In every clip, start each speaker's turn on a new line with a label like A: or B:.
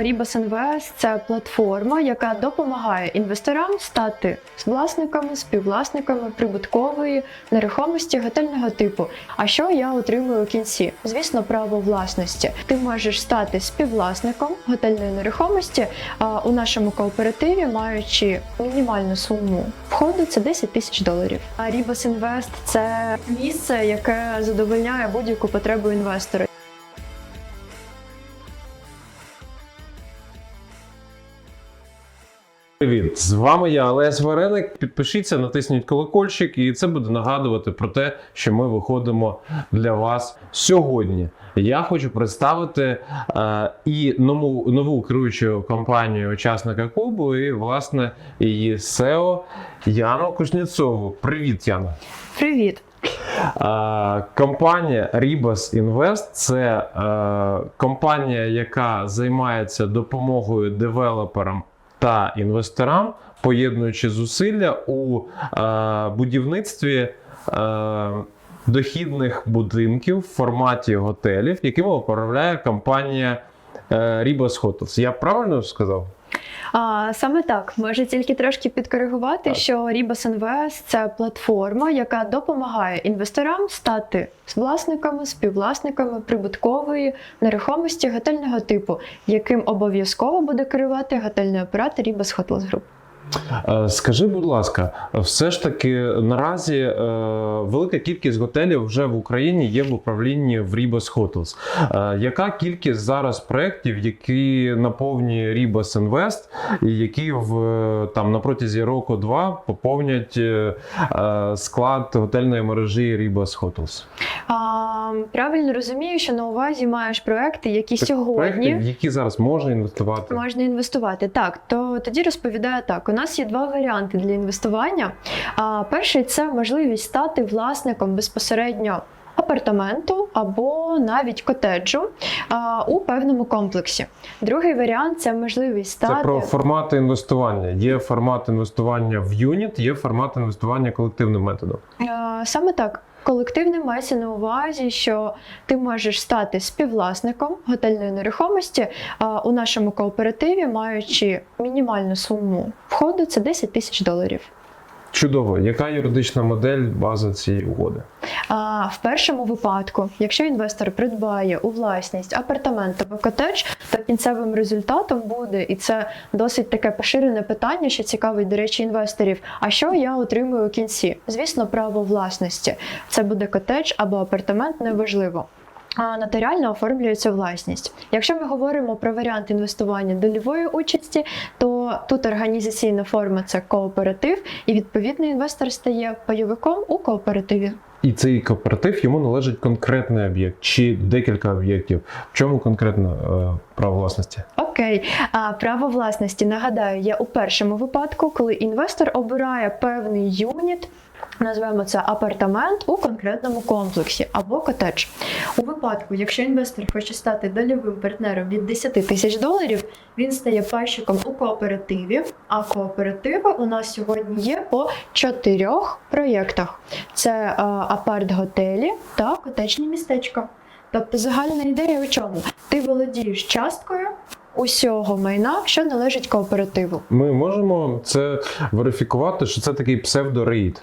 A: Ribos Invest – це платформа, яка допомагає інвесторам стати власниками, співвласниками прибуткової нерухомості готельного типу. А що я отримую в кінці? Звісно, право власності. Ти можеш стати співвласником готельної нерухомості у нашому кооперативі, маючи мінімальну суму входу це 10 тисяч доларів. А Ribos Invest – це місце, яке задовольняє будь-яку потребу інвестора.
B: Привіт, з вами я, Олесь Вареник. Підпишіться, натисніть колокольчик, і це буде нагадувати про те, що ми виходимо для вас сьогодні. Я хочу представити е, і нову, нову керуючу компанію учасника клубу, і власне її SEO Яну Кузнєцову. Привіт, Яна.
A: Привіт!
B: Е, Компанія Ribas Invest – це е, компанія, яка займається допомогою девелоперам та інвесторам, поєднуючи зусилля у е, будівництві. Е, Дохідних будинків в форматі готелів, якими управляє компанія е, Ribas Hotels. Я правильно сказав?
A: А, саме так, може тільки трошки підкоригувати,
B: Так.
A: що Ribos Invest – це платформа, яка допомагає інвесторам стати власниками, співвласниками прибуткової нерухомості готельного типу, яким обов'язково буде керувати готельний оператор Ribos Hotels Group.
B: Е, Скажи, будь ласка, все ж таки наразі е, велика кількість готелів вже в Україні є в управлінні в Ribos Hotels. Е, яка кількість зараз проєктів, які наповнює Ribos Invest, і які в там на протязі року-два поповнять склад готельної мережі Ribos Hotels?
A: А, правильно розумію, що на увазі маєш проекти, які сьогодні
B: Проєкти, в які зараз можна інвестувати?
A: Можна інвестувати. Так, то тоді розповідаю так: у нас є два варіанти для інвестування. А, перший це можливість стати власником безпосередньо. Апартаменту або навіть котеджу а, у певному комплексі. Другий варіант це можливість стати
B: Це про формати інвестування. Є формат інвестування в юніт, є формат інвестування колективним методом.
A: Е, Саме так. Колективне мається на увазі, що ти можеш стати співвласником готельної нерухомості у нашому кооперативі, маючи мінімальну суму входу це 10 тисяч доларів.
B: Чудово, яка юридична модель база цієї угоди?
A: А в першому випадку, якщо інвестор придбає у власність апартамент або котедж, то кінцевим результатом буде, і це досить таке поширене питання, що цікавить, до речі, інвесторів. А що я отримую у кінці? Звісно, право власності. Це буде котедж або апартамент, неважливо. А нотаріально оформлюється власність. Якщо ми говоримо про варіант інвестування дольової участі, то тут організаційна форма це кооператив, і відповідно інвестор стає пайовиком у кооперативі.
B: І цей кооператив йому належить конкретний об'єкт чи декілька об'єктів. В чому конкретно е, право власності?
A: Окей, а право власності нагадаю є у першому випадку, коли інвестор обирає певний юніт. Назвемо це апартамент у конкретному комплексі або котедж. У випадку, якщо інвестор хоче стати дольовим партнером від 10 тисяч доларів, він стає пайщиком у кооперативі. А кооперативи у нас сьогодні є по чотирьох проєктах: це е, апарт-готелі та котечні містечка. Тобто загальна ідея у чому? Ти володієш часткою усього майна, що належить кооперативу.
B: Ми можемо це верифікувати, що це такий псевдорейд.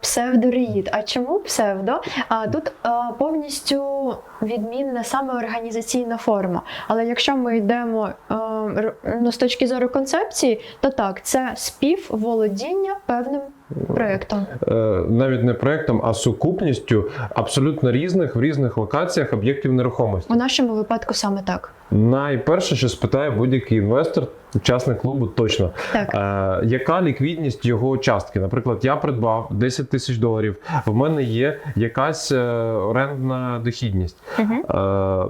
A: псевдореїд. А чому псевдо? А тут повністю відмінна саме організаційна форма. Але якщо ми йдемо ну, з точки зору концепції, то так, це співволодіння певним проєктом.
B: Е, навіть не проектом, а сукупністю абсолютно різних в різних локаціях об'єктів нерухомості.
A: У нашому випадку саме так.
B: Найперше, що спитає будь-який інвестор, учасник клубу, точно.
A: Так.
B: Е, яка ліквідність його частки? Наприклад, я придбав 10 тисяч доларів. В мене є якась е, орендна дохідність.
A: Угу.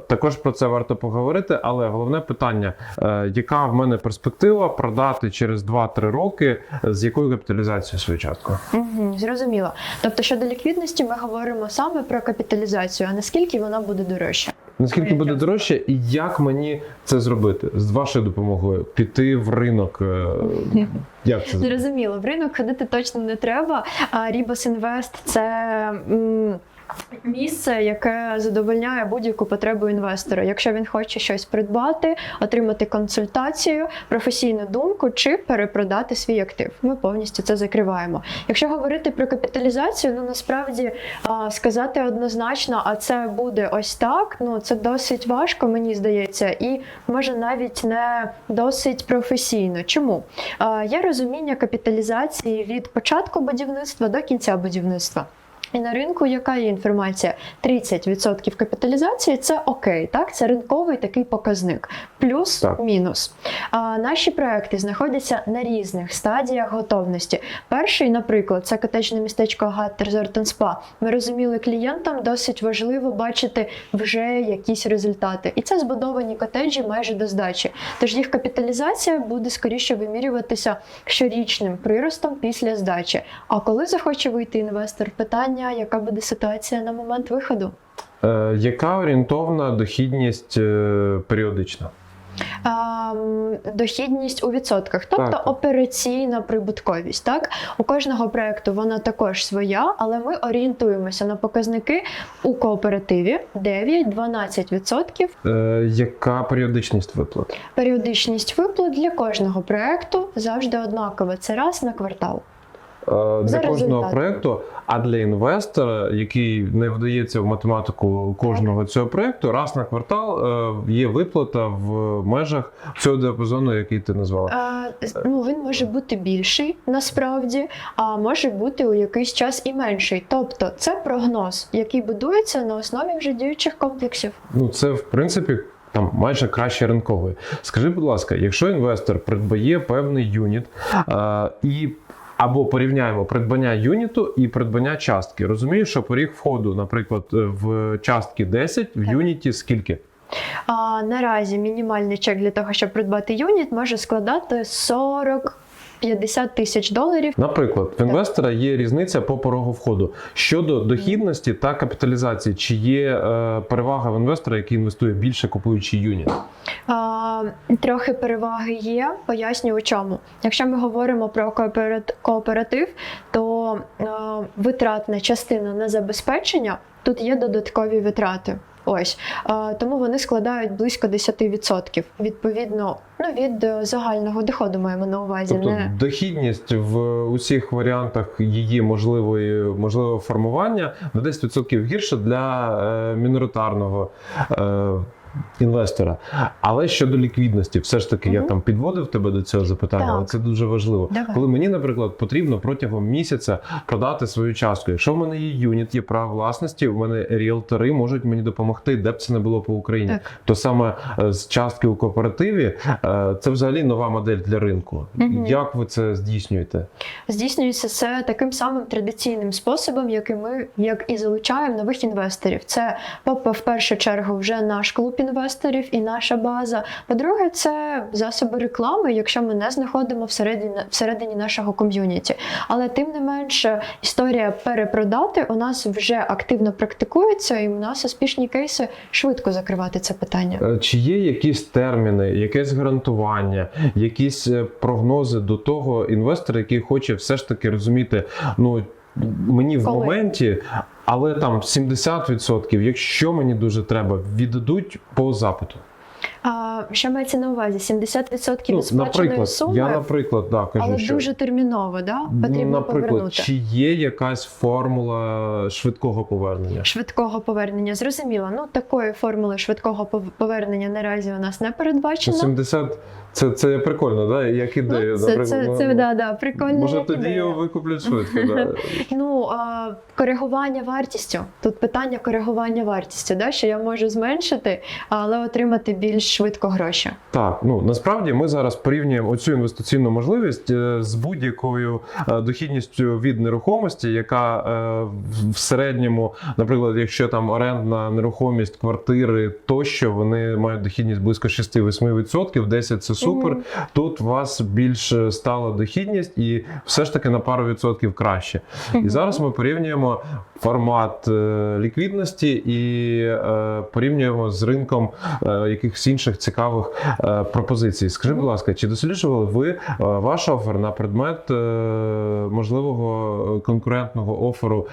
B: Також про це варто поговорити, але головне питання: е, яка в мене перспектива продати через 2-3 роки з якою капіталізацією свою частку?
A: Угу, зрозуміло. Тобто щодо ліквідності, ми говоримо саме про капіталізацію, а наскільки вона буде дорожча.
B: Наскільки буде дорожче, і як мені це зробити з вашою допомогою? Піти в ринок? е, Як це?
A: Зрозуміло, в ринок ходити точно не треба. А Ribos Invest – це місце, яке задовольняє будь-яку потребу інвестора. Якщо він хоче щось придбати, отримати консультацію, професійну думку чи перепродати свій актив. Ми повністю це закриваємо. Якщо говорити про капіталізацію, ну насправді сказати однозначно, а це буде ось так. Ну це досить важко, мені здається, і може навіть не досить професійно. Чому? Є розуміння капіталізації від початку будівництва до кінця будівництва. І на ринку яка є інформація? 30% капіталізації це окей, так? Це ринковий такий показник. плюс-мінус. А, наші проекти знаходяться на різних стадіях готовності. Перший, наприклад, це котеджне містечко Гат Resort and Ми розуміли, клієнтам досить важливо бачити вже якісь результати. І це збудовані котеджі майже до здачі. Тож їх капіталізація буде скоріше вимірюватися щорічним приростом після здачі. А коли захоче вийти інвестор, питання, яка буде ситуація на момент виходу?
B: Е, яка орієнтовна дохідність е, періодична?
A: Дохідність у відсотках, тобто
B: Так.
A: операційна прибутковість. Так у кожного проекту вона також своя, але ми орієнтуємося на показники у кооперативі 9-12%.
B: Е, яка періодичність виплат?
A: Періодичність виплат для кожного проекту завжди однакова. Це раз на квартал.
B: Е, Для
A: За
B: кожного проекту, а для інвестора, який не вдається в математику кожного цього проекту, раз на квартал е, є виплата в межах цього діапазону, який ти назвала.
A: Е, з- ну, він може бути більший насправді, а може бути у якийсь час і менший. Тобто це прогноз, який будується на основі вже діючих комплексів.
B: Ну, це в принципі. Там майже краще ринкової. Скажи, будь ласка, якщо інвестор придбає певний юніт е, і або порівняємо придбання юніту і придбання частки. Розумієш, що поріг входу, наприклад, е, в частки 10, в
A: Так.
B: юніті скільки?
A: А наразі мінімальний чек для того, щоб придбати юніт, може складати 40-50 тисяч доларів.
B: Наприклад, в інвестора є різниця по порогу входу щодо дохідності та капіталізації. Чи є е, перевага в інвестора, який інвестує більше, купуючи юніт?
A: Трохи переваги є. Поясню у чому. Якщо ми говоримо про кооперат- кооператив, то е, витратна частина на забезпечення тут є додаткові витрати. Ось Е, тому вони складають близько 10%. Відповідно, ну від е, загального доходу маємо на увазі.
B: Тобто
A: не
B: дохідність в усіх варіантах її можливої можливого формування на 10% гірше для е, міноритарного. Інвестора, але щодо ліквідності, все ж таки я там підводив тебе до цього запитання,
A: Так.
B: але це дуже важливо.
A: Давай.
B: Коли мені, наприклад, потрібно протягом місяця продати свою частку. Якщо в мене є юніт, є право власності, в мене ріелтори можуть мені допомогти, де б це не було по Україні.
A: Так.
B: То саме е, з частки у кооперативі е, це взагалі нова модель для ринку.
A: Мгм.
B: Як ви це здійснюєте?
A: здійснюється це таким самим традиційним способом, який ми як і залучаємо нових інвесторів. Це по в першу чергу вже наш клуб інвесторів і наша база. По-друге, це засоби реклами, якщо ми не знаходимо всередині всередині нашого ком'юніті. Але тим не менше, історія перепродати у нас вже активно практикується, і у нас успішні кейси швидко закривати це питання.
B: Е, Чи є якісь терміни, якесь гарантування, якісь е, прогнози до того інвестора, який хоче все ж таки розуміти, ну мені в моменті, але там 70%, якщо мені дуже треба, віддадуть по запиту.
A: А що мається на увазі? 70%
B: Ну,
A: сплаченої
B: наприклад,
A: суми.
B: я, наприклад, да, кажу,
A: Але
B: що
A: дуже терміново, да? потрібно
B: ну, наприклад,
A: повернути.
B: чи є якась формула швидкого повернення?
A: Швидкого повернення. Зрозуміло. Ну такої формули швидкого повернення наразі у нас не
B: Ну,
A: передбачено.
B: 70 це, це прикольно, да? як ідея.
A: Ну, це,
B: наприклад,
A: це,
B: ну,
A: да, да, прикольно.
B: Може
A: як
B: тоді його викуплять швидко. Да?
A: Ну, а, коригування вартістю. Тут питання коригування вартістю, да? що я можу зменшити, але отримати більш швидко гроші.
B: Так, ну насправді ми зараз порівнюємо оцю інвестиційну можливість е, з будь-якою е, дохідністю від нерухомості, яка е, в- середньому, наприклад, якщо там орендна нерухомість, квартири тощо, вони мають дохідність близько 6-8%, 10 це супер.
A: Мгм.
B: Тут у вас більш стала дохідність і все ж таки на пару відсотків краще. І зараз зараз ми порівнюємо формат е, ліквідності і е, порівнюємо з ринком е, якихось інших цікавих пропозицій. Скажи, будь ласка, чи досліджували ви ваш офер на предмет можливого конкурентного оферу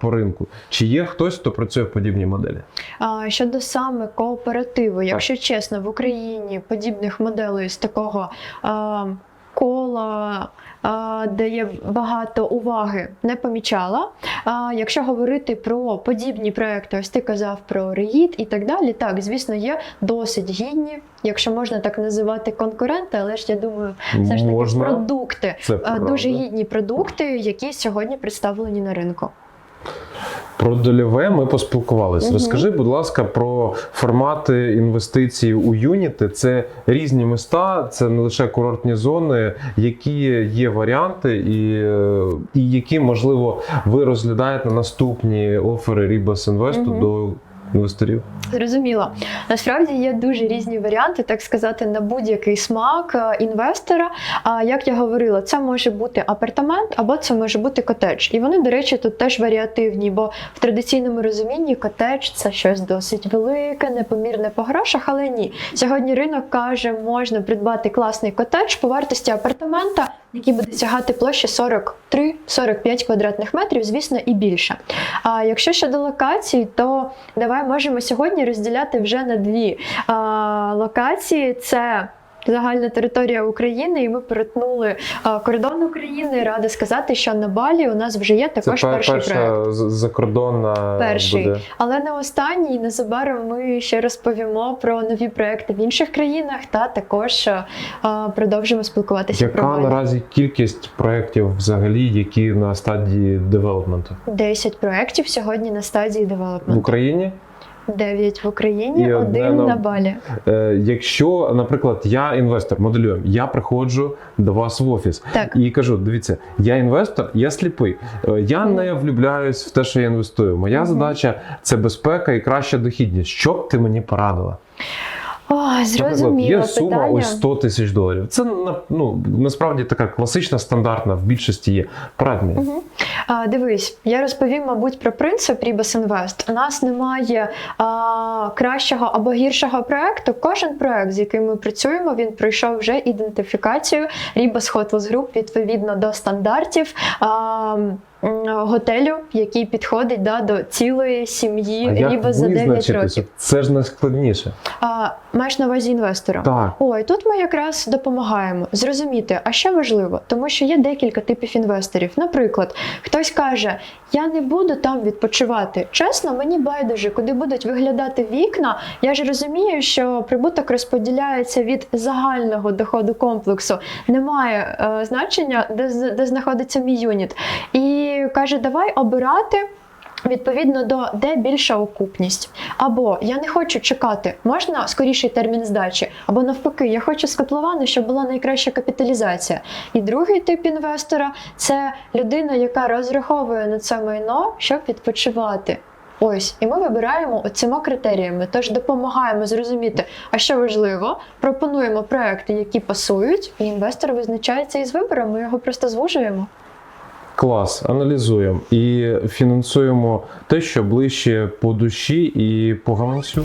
B: по ринку? Чи є хтось, хто працює в подібній моделі?
A: Щодо саме кооперативу, якщо чесно, в Україні подібних моделей з такого кола, де є багато уваги, не помічала. А, якщо говорити про подібні проекти, ось ти казав про Реїд і так далі, так, звісно, є досить гідні, якщо можна так називати конкуренти, але ж я думаю, все ж таки
B: Можна.
A: продукти.
B: Це правда.
A: Дуже гідні продукти, які сьогодні представлені на ринку.
B: Про дольове ми поспілкувалися.
A: Угу.
B: Розкажи, будь ласка, про формати інвестицій у юніти. Це різні міста, це не лише курортні зони. Які є варіанти, і, е, і які, можливо, ви розглядаєте наступні офери Рібас Інвесту
A: угу.
B: до інвесторів?
A: Зрозуміло. Насправді є дуже різні варіанти, так сказати, на будь-який смак е, інвестора. А як я говорила, це може бути апартамент або це може бути котедж. І вони, до речі, тут теж варіативні, бо в традиційному розумінні котедж це щось досить велике, непомірне по грошах, але ні. Сьогодні ринок каже, можна придбати класний котедж по вартості апартамента, який буде сягати площі 43-45 квадратних метрів, звісно, і більше. А якщо щодо локацій, то давай можемо сьогодні розділяти вже на дві а, локації. Це Загальна територія України, і ми перетнули кордон України. Рада сказати, що на Балі у нас вже є також
B: пе-
A: перший проект.
B: перша з- закордонна
A: Перший.
B: буде.
A: Але не останній. Незабаром ми ще розповімо про нові проекти в інших країнах та також продовжимо спілкуватися про
B: Яка
A: Балі.
B: наразі кількість проєктів взагалі, які на стадії девелопменту
A: 10 проєктів сьогодні на стадії
B: в. Україні?
A: 9 в Україні,
B: І одне
A: один
B: на-
A: на Балі.
B: Е, якщо, наприклад, я інвестор, моделюємо, я приходжу до вас в офіс
A: Так.
B: і кажу: дивіться, я інвестор, я сліпий. Е, Я
A: Мгм.
B: не влюбляюсь в те, що я інвестую. Моя
A: Мгм.
B: задача це безпека і краща дохідність. Що б ти мені порадила?
A: О,
B: Наприклад,
A: зрозуміло
B: є сума
A: питання.
B: ось 100 тисяч доларів. Це на- ну, насправді така класична, стандартна, в більшості є. Порадь мені.
A: Мгм. Дивись, я розповім, мабуть, про принцип Ribas Invest. У нас немає а, кращого або гіршого проекту. Кожен проект, з яким ми працюємо, він пройшов вже ідентифікацію Ribas Hotels Group відповідно до стандартів. А, Готелю, який підходить да, до цілої сім'ї
B: А
A: Ribas за 9 років.
B: Це ж найскладніше.
A: А, маєш на увазі інвестора?
B: Так.
A: Ой, тут ми якраз допомагаємо зрозуміти, а що важливо, тому що є декілька типів інвесторів. Наприклад, хтось каже: Я не буду там відпочивати. Чесно, мені байдуже, куди будуть виглядати вікна. Я ж розумію, що прибуток розподіляється від загального доходу комплексу. Немає е, значення, де, де знаходиться мій юніт. І каже, давай обирати. Відповідно до де більша окупність. Або я не хочу чекати, можна скоріший термін здачі, або навпаки, я хочу з щоб була найкраща капіталізація. І другий тип інвестора це людина, яка розраховує на це майно, щоб відпочивати. Ось, і ми вибираємо цими критеріями. Тож допомагаємо зрозуміти, а що важливо, пропонуємо проекти, які пасують, і інвестор визначається із вибором. Ми його просто звужуємо.
B: Клас, аналізуємо і фінансуємо те, що ближче по душі і по гаманцю.